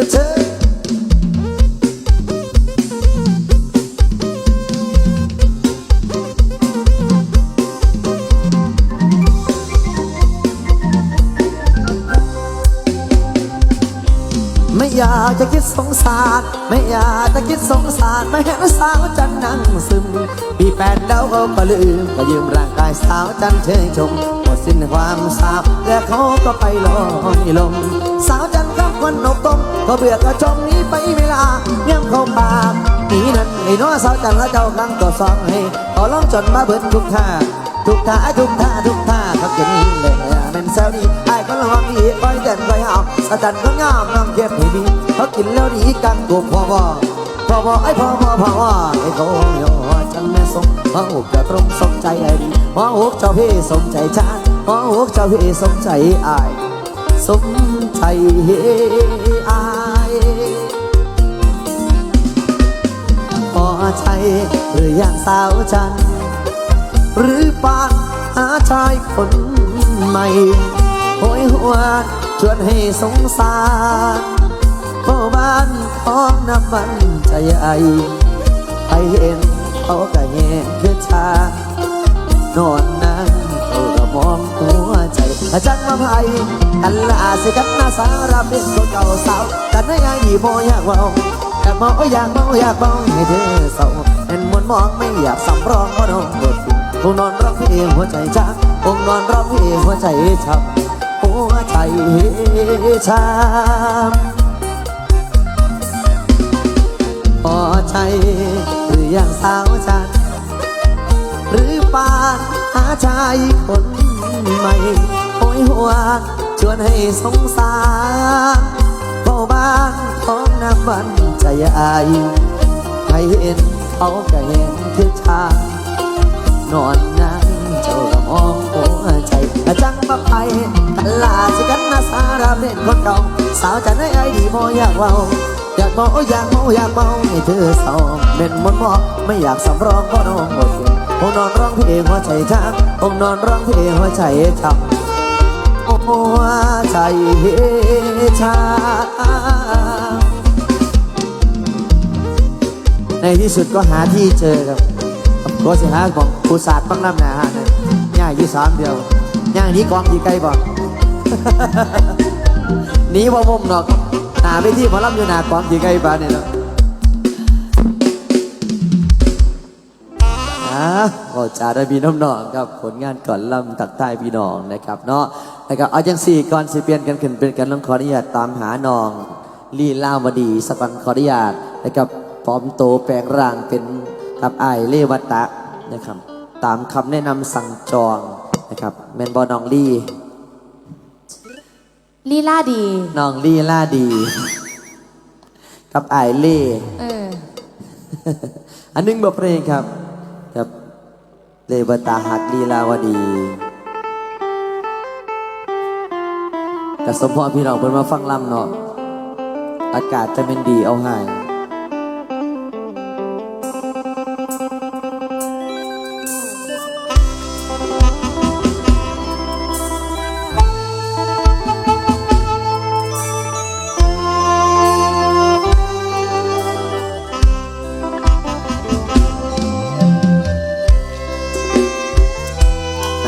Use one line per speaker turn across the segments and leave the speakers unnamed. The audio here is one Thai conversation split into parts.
อเธอไม่อยากจะคิดสงสาร ไม่อยากจะคิดสงสาร ไม่เห็นสาวจันนั่งซึมมีแฟนแล้วเขาก็ลืม ก็ยืมร่างกายสาวจันเชยชมหมดสิ้นความสาวและเขาก็ไปลอยลม สาว วันนกตมก็เบื่อก็จมหนี้ไปเวลาเงี้ยเข้าปากนีนั่นไอ้น้อสาวจันและเจ้าครั้งตัวสองให้ขอร้องจนมาเบิดทุกท่าทุกท่าทุกท่าทุกท่าเขากินเลยเป็นแซวดีไอ้ก็ระวังดีคอยเต้นคอยเอาสะดันก็งามน้องเก็บให้ดีเขากินแล้วดีกันกูพอบ่พอบ่ไอ้พอบ่พอบ่ไอ้โกโยจังแม่สมมาหุบจะตรงสมใจไอ้ดีมาหุบเจ้าพี่สมใจชามาหุบเจ้าพี่สมใจไอ้สม ใจไอ้พอใช่หรืออย่างสาวจัน หรือปานหาชายคนใหม่โหยหวนชวนให้สงสารพ่อบ้านของน้ำมันใจใหญ่ไปเห็นเขาก็แย่คือชานอนนั่งเขาก็มองหัวใจอาจารย์มาภัย กันลาสิกันนาสารเป็นคนเก่าสาวกันได้ยังดีพออยากเว่าอยากเมาอยากเมาอยากเมาให้เธอเศร้าเห็นมนมองไม่อยากสำรองว่าน้องบทคงนอนร้องเพลงหัวใจช้ำคงนอนร้องเพลงหัวใจช้ำหัวใจช้ำพอใจหรืออย่างสาวจันหรือปานหาชายคนใหม่โหยหวน ชวนให้สงสารเฝ้าบ้านของน้ำมันใจอายใครเห็นเขาก็เห็นคือชานอนนั่งเจ้าก็มองหัวใจจังมาไปกันลาสิกันนาสาราเป็นคนเก่าสาวจะได้ไอดีมออยากเมาอยากเมาอยากเมาอยากเมาให้เธอเศร้าเป็นมนต์มอไม่อยากสำรองเพราะน้องหมดเงินคงนอนร้องเพลงหัวใจช้ำคงนอนร้องเพลงหัวใจช้ำหัว ใจชาในที่สุดก็หาที่เจอครับก็สิหาของผู้ศาสตร์บ้างน้ำหนาฮะเนี่ยย่างยู่สามเดียวย่างนี้กองที่ไกลบอกหนีบ่มุมหรอกหนาไปที่หมอลำอยู่หนากองที่ไกลบ้านเนี่ยเนาะ อ่าก็จาได้พี่น้องน้องครับผลงานก่อนลำตักใต้พี่น้องนะครับเนาะนะครับเอาจังสี่ก่อนสิเปลี่ยนกันขึ้นเป็นกันต้องขออนุญาตตามหาน้องลีลาวดีสปันขออนุญาตนะครับพร้อมโตแปลงร่างเป็นกับไอายเลวัตะนะครับ ตามคำแนะนำสั่งจองนะครับแมนบอน้องลี
ลีลาดี
น้องลีลาดี กับไอายเล่
เออ
อันหนึงบทเพลงครับครับ เลวตาหักลีลาวดีกับสมพรพี่น้องเพิ่นมาฟังลำเนาะอากาศจะเป็นดีเอาหาย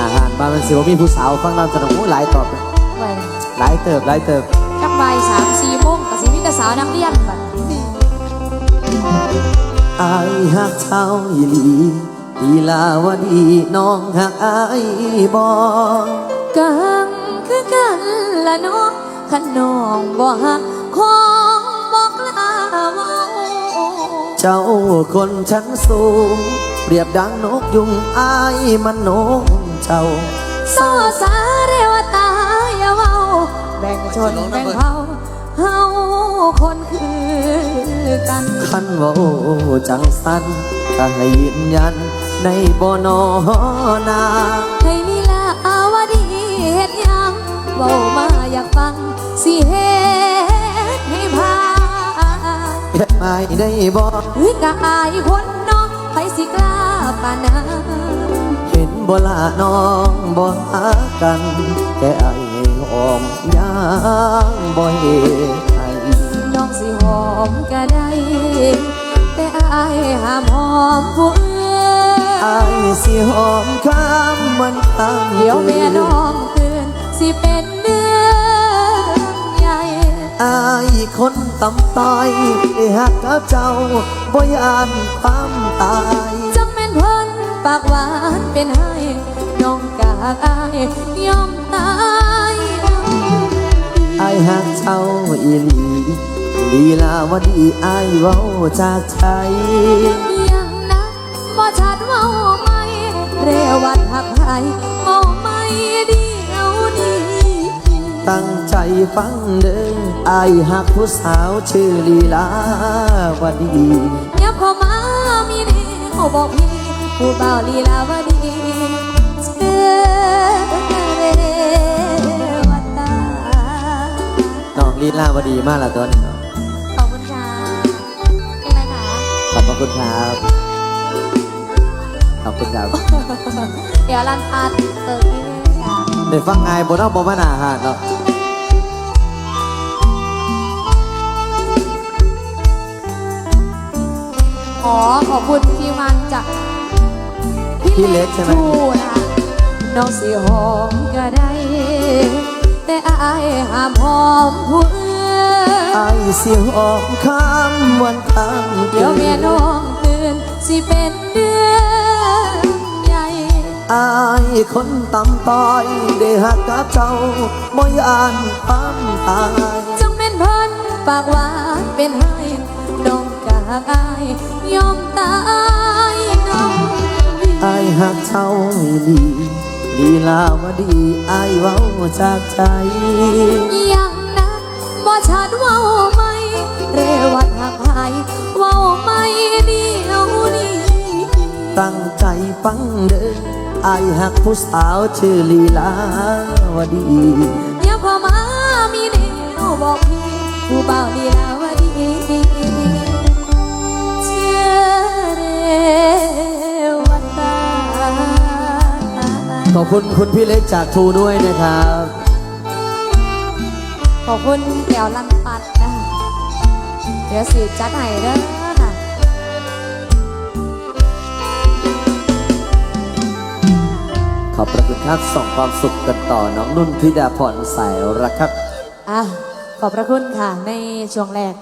อาหารมาเป็นสิว่ามีผู้สาวฟังลำสนุกหลายตอบนะ
ไว้
หลายเติบหลายเติบ
จักใบายสามสี่โมงกับสิมิตรสาวนักเรียนบัด
อายหักเช้าอีหลีลีลาวดีน้องหักอายบอ
กังคือกันละเน้องขนองบ่ฮักของบอกลาเว้า
เจ้าคนชั้นสูง เปรียบดังนกยุงอายมันนก เจ้า
โซสาเรวตาอย่าเว้าแบ่งชนแบ่งเผ่าเฮาคนคือกัน
คันเว่าจังสันก็ให้ยืนยันในบ่อนอนา
ให้ลีลาอาวดีเฮ็ดหยังเว้ามาอยากฟังสิเฮ็ดให้พาน
เฮ็ดไม่ได้บ่
เฮ้ยกะอายคนเน้องไปสิกล้าปานนั้น
เห็น บ่ละน้องบ่หากันแค่ไอ้หอมยางบ่เฮ็ดให้
น้องแต่ไอายห้ามหอมผู้อื่น
อายสิหอมข้ามมันข้าม
เดี๋ยวแม่น้องตื่นสิเป็นเดือนใหญ่ไอา
ยคนตำต้อยได้หักกับเจ้าบ่ยานความตาย
ปากหวานเป็นให้น้องกากอายยอมตายเอา
อายหักเจ้าอีหลีลีลาวดีอายเว้าจากใจ
ยังนะบ่ชัดเว่าไหมเรวัดหักไทยเว่าไม่ดีเอาดี
ตั้งใจฟังเด้ออายหักผู้สาวชื่อลีลาวดี
ยับเข้ามามีดีเขาบอกพี่ ผู้เบาลีลาวดีเชื่อเรวัดตา
น้องลีลาวดีมากละตัวนี้
ขอบคุณค่ะเป็นไรคะ
ขอบพระคุณครับ ขอบคุณครับ
เดี๋ยวรันพัดเปิดให้ค่ะ
ได้ฟังไงบนเอาบมาหนาหาดเนาะ
ขอขอบคุณทีมงานจาก
พี่เล็กใช่ไหม
ผู้นะคะน้องสีหอมก็ได้ แต่อายห้ามหอมผู้อื่น
อายเสียงออกข้ามวันข้าม
เดี๋ยวเมียน้องตื่นสิเป็นเดือนใหญ่
อายคนตำต้อยได้หักกับเจ้าบ่ยานความตาย
จังเป็นเพันปากหวานเป็นให้น้องกากอายยอม
หักเจ้าอีหลีลีลาวดีอายเว้าจากใจ
ยังนะบ่ชัดเว้าไหม เรวัดหักหายเว้าไม่ดีเอาดี
ตั้งใจฟังเด้ออายหักผู้สาวชื่อลีลาวดี
อย่าพอมามีเดียวบอกพี่ผู้บ่าวดีลาวดี
คุณคุณพี่เล็กจากทูด้วยนะครับ
ขอบคุณแก้วลันปัดนะเดี๋ยวสิจัดให้เด้อค่ะ
ขอบพระคุณครับส่งความสุขกันต่อน้องนุ่นธิดาพรสายรักครับ
อะขอบพระคุณค่ะในช่วงแรก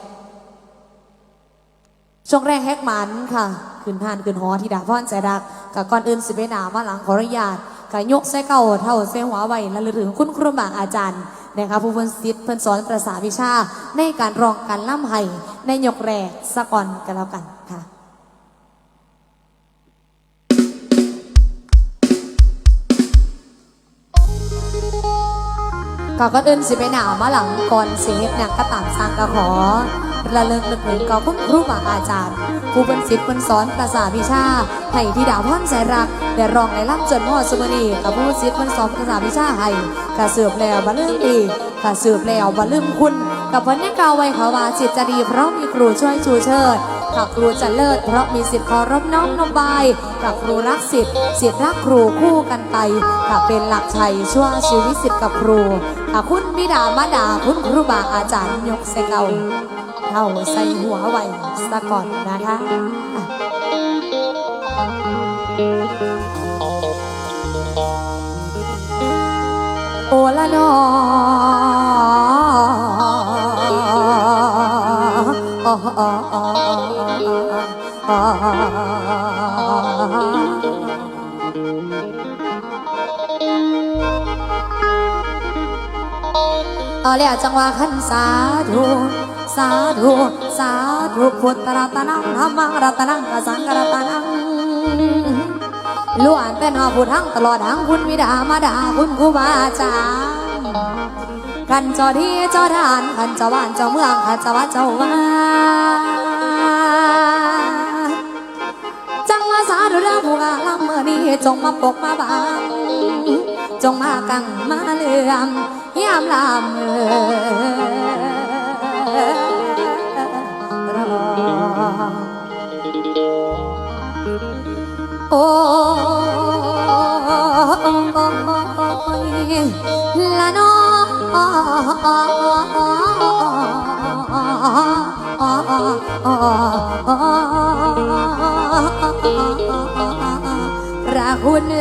ช่วงแรกแฮกหมันค่ะ ขึ้นทานขึ้นหอที่ดาพอนใจรักกับก่อนอื่นสิเปหนามาหลังขออนุญาต กับยกใส่เก่าเท่าเส้หัวไว้และลึกถึงคุณครูบาอาจารย์นะคะผู้เพิ่นซิดเพิ่นสอนภาษาวิชา ในการร้องการล่ำไห้ในยกแรกสะก่อนกันแล้วกันค่ะก็ก็เดินสิไปหนาวมาหลังก่อนเสียงเนี่ยก็ตามสร้างก็ขอ ระเลึกนึกถึงก็คุณครูบาอาจารย์ผู้เป็นศิษย์เป็นสอนภาษาวิชาให้ที่ดาวพ่อนแสนรักได้ร้องในล่ำจนหอสมนีกับผู้ศิษย์เป็นสอนภาษาวิชาให้กะเสือบแล้วบะลืมดีกะเสือบแล้วบะลืมคุณ กับวันนี้กาไว้เขาว่าจิตจะดีเพราะมีครูช่วยชูเชิดกับครูจะเลิศเพราะมีสิทธิ์เคารพน้อมนบายกับครูรักสิทธิ์สิทธิ์รักครูคู่กันไปกับเป็นหลักชัยชั่วชีวิตสิทธิ์กับครูกับคุณบิดามาดาคุณครูบาอาจารย์ยกใส่เก่า เท่าใส่หัวไว้สะก่อนนะคะอะโอละนอเอาแล้วจังหวะขันสาธุ สาธุสาธุพุทธรัตนังธรรมรัตนังกสังกรัตนังล้วนเป็นหอผู้ทั้งตลอดทั้งคุณวิดามาดาคุณครูบาอาจารย์กันเจอที่เจ้าทานกันเจ้าบ้านเจ้าเมืองกันเจ้าวัดเจ้าว่าจังหวะสาธุเรื่องผู้กาลำเมื่อนี้จงมาปกมาบังจงมากังมาเลื่อมยามลามเออ โอ้ยลาน้อรักคุณเอ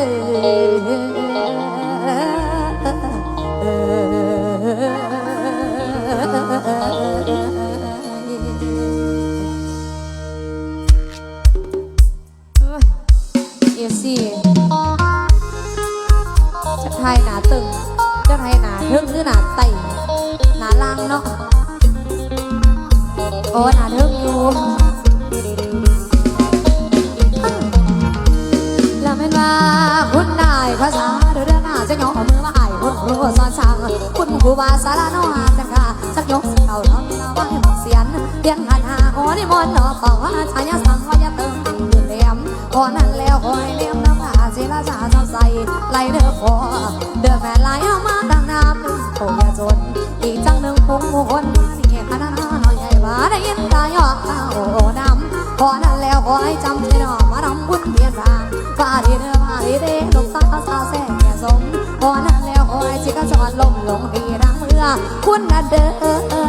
คุณครูบาสาราโนหาจังกาสักยกสิเอาเนาะเราว่าให้บอกเสียนเพียงหันหาโอ้นี่มนต์เนาะขอว่าชายสั่งว่าอย่าเติมติ่งอยู่เลียมพอนั้นแล้วคอยเลียมน้ำตาศิลาชาชอบใส่ไหลเด้อพอเด้อแม่ไหลเอามาดังน้ำนึงโอ้ยาจนอีกจังหนึ่งคงมคนมานี่ขนาดน้อยใหญ่ว่าได้ยินตายอดตาโอ้น้ำพอนั้นแล้วคอยจำใจดอกมาดำบุญเพียนทางฟาดีเด้อมาดีเด้ลงตาสาแสงแก่สม ลมลงดีรังเรือคุณนันเด้อ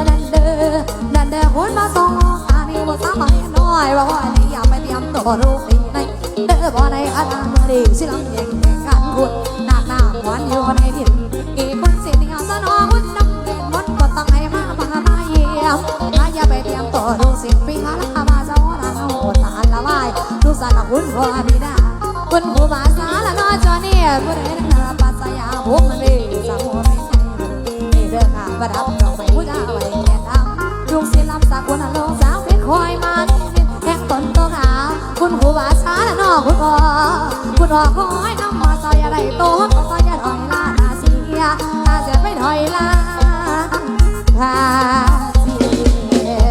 นันเด้อนันเด้อคุณมาส่งอันนี้บ่สามารถน้อยว่าว่านี่อยากไปเตรียมตัวรูปปีในเด้อบ่ในอาณาเมื่อดีสิลำเย็นแข่งกันคุณหนักหน้าหวานอยู่ในดินอีกคนสิเดียวสนองคุณน้ำเด่นมดก็ต้องให้มาพามาเยี่ยมถ้าอย่าไปเตรียมตัวดูสิ่งปีหาละมาเจ้าละโนตาละวายดูสารคุณพ่อบิดาคุณครูบาสาละนอจอนี่ผู้ใดนักน ประดับดอกไม้ผู้ดาไว้แก่ดำยุงศิลป์สักคนโลกสาวเพชรคอยมานี่แห่งต้นโตงาคุณครูบาสาละนอคุณพ่อคุณพ่อคอยน้ำมาซอยอะไรโตก็ซอยอย่าถอยลาตาเสียตาเสียไม่ถอยลาตาเสีย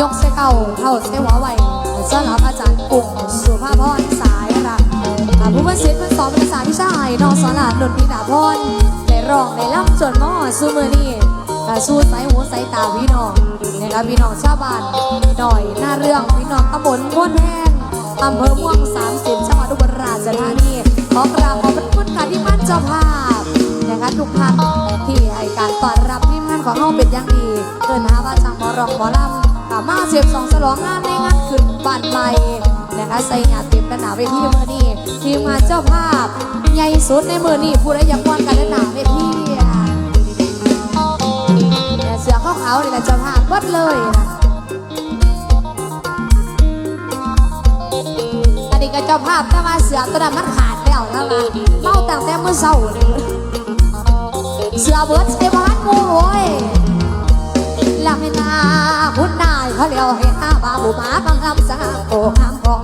ยกเสเก่าเท่าเสหัวไหว สลับอาจารย์กุ้งสุภาพรสายรักอ่าผู้บัญชีผู้สอนภาษาวิชาไอ้นองสอนหลานดนพิดาพรได้ร้องได้ล่ำจนหม้อสู้มือนี่อ่าสู้สายหูสายตาพี่น้องนะครับพี่น้องชาวบ้านหน่อยหน้าเรื่องพี่น้องตำบลพ้นแห้งอำเภอม่วงสามสิบจังหวัดอุบลราชธานีขอกราบขอบพระคุณค่ะที่มั่นเจ้าภาพนะคะทุกท่านที่ให้การต้อนรับทีมงานของเราเป็นอย่างดีเกินหาว่าจังหมอรองหมอลำ กามาเสียบสองสลองงานในงานขึ้นบ้านใหม่นะคะใส่งานเต็มกระหนาเวทีเมื่อนี้ทีมงานเจ้าภาพใหญ่สุดในเมือนี้ผู้ใดอยากวันกันหนาเวทีอ่เนี่ยเสือขาวนี่แหละเจ้าภาพวัดเลยนะอันนี้ก็เจ้าภาพแต่ว่าเสือตัวนั้นมันขาดแล้วนะคะเมาตั้งแต่เมื่อเช้าเสือเบิร์ดใส่บ้านมูโว้ยลาเมนาน นหน้มาบังคำสังโกงามพอง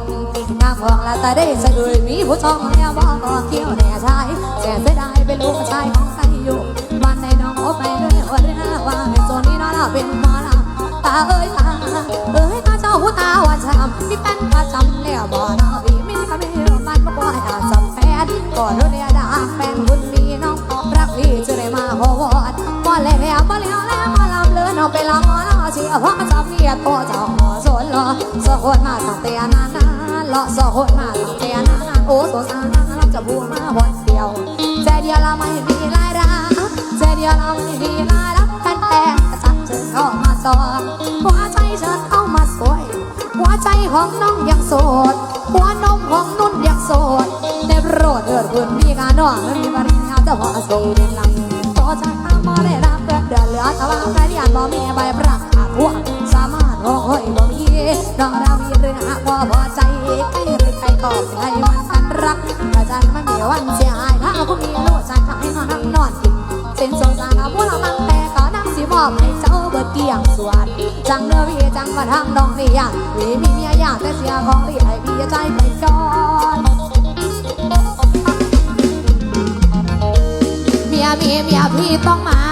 งามพองและต่ได้สะดุยมีผู้ชองแล้วบอกเกี่ยวแน่ชายแสนเสียดายเป็นลูกชายของใครอยู่บ้านในน้องโอไปด้วยหัวเรือว่าเป็นโซนนี้น้องเป็นหมาลำตาเอ้ยตาเอ้ยตาเจ้าหูตาว่าช้ำมีเป็นประจำแล้วบ่น้องพี่มีก็ไม่รู้มันก็บ่ให้อาจำแฟนก่อนเรียดาแฟนคุณมีน้องรักพี่จะได้มาขอวอนบ่แล้วบ่แล้วแล้วมาลำเลือนเอาไปลำหมอลำเสียเพราะจำเมียตัวเจ้าหอ สนรอสะคนมาตั้งแต่นานนเลาะสะคนมาตั้งแต่นานาโอ้สงสารลำจะบัวมาวันเดียวใจเดียวเราไม่มีรายรักใจเดียวเราไม่มีรายรักแต่แต่จับเชิญเข้ามาสอนหัวใจเชิญเข้ามาสวย หัวใจของน้องยังโสด หัวนมของนุ่นยังโสดในโปรดเถิดคุณมีการน้องไม่มีปริญญาแต่ว่าส่งเรียนลำต่อจากทางบ่ได้รับเกิดเดือนเหลือแต่ว่าใครที่อ่านบ่มีใบประ วันเสียหายถ้าคุณมีลูกจันทำให้นอนนั่งนอนกินเส้นสงสารพวกเราตั้งแต่ก่อนนั่งสิมอบให้เจ้าเบิดเกี่ยงสวนจังเด้อพี่จังมาทางดองนี่ยากวีมีเมียยากแต่เสียของที่ให้พี่ใจไปก่อนเมียมีเมียพี่ต้องมา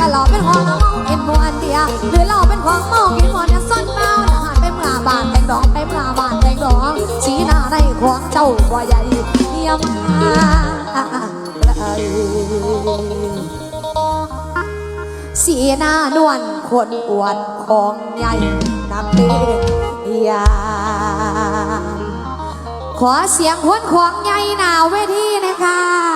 กเมียไว้เมาคนไหนไม่เมาคนนั้นเมียอยากกะหลอเป็นหัวเมาเอ็นหัวหรือเราเป็นของเมากินหมดเนี่ยซ่อนเมานะหันไปเมื่อบานแต่งดอกไปเมื่อบานแต่งดอกสีหน้าในของเจ้าบ่ใหญ่เยี่ยมสีหน้านวลคนอวดของใหญ่นักเตะยาขอเสียงคนของใหญ่หนาเวทีนะคะ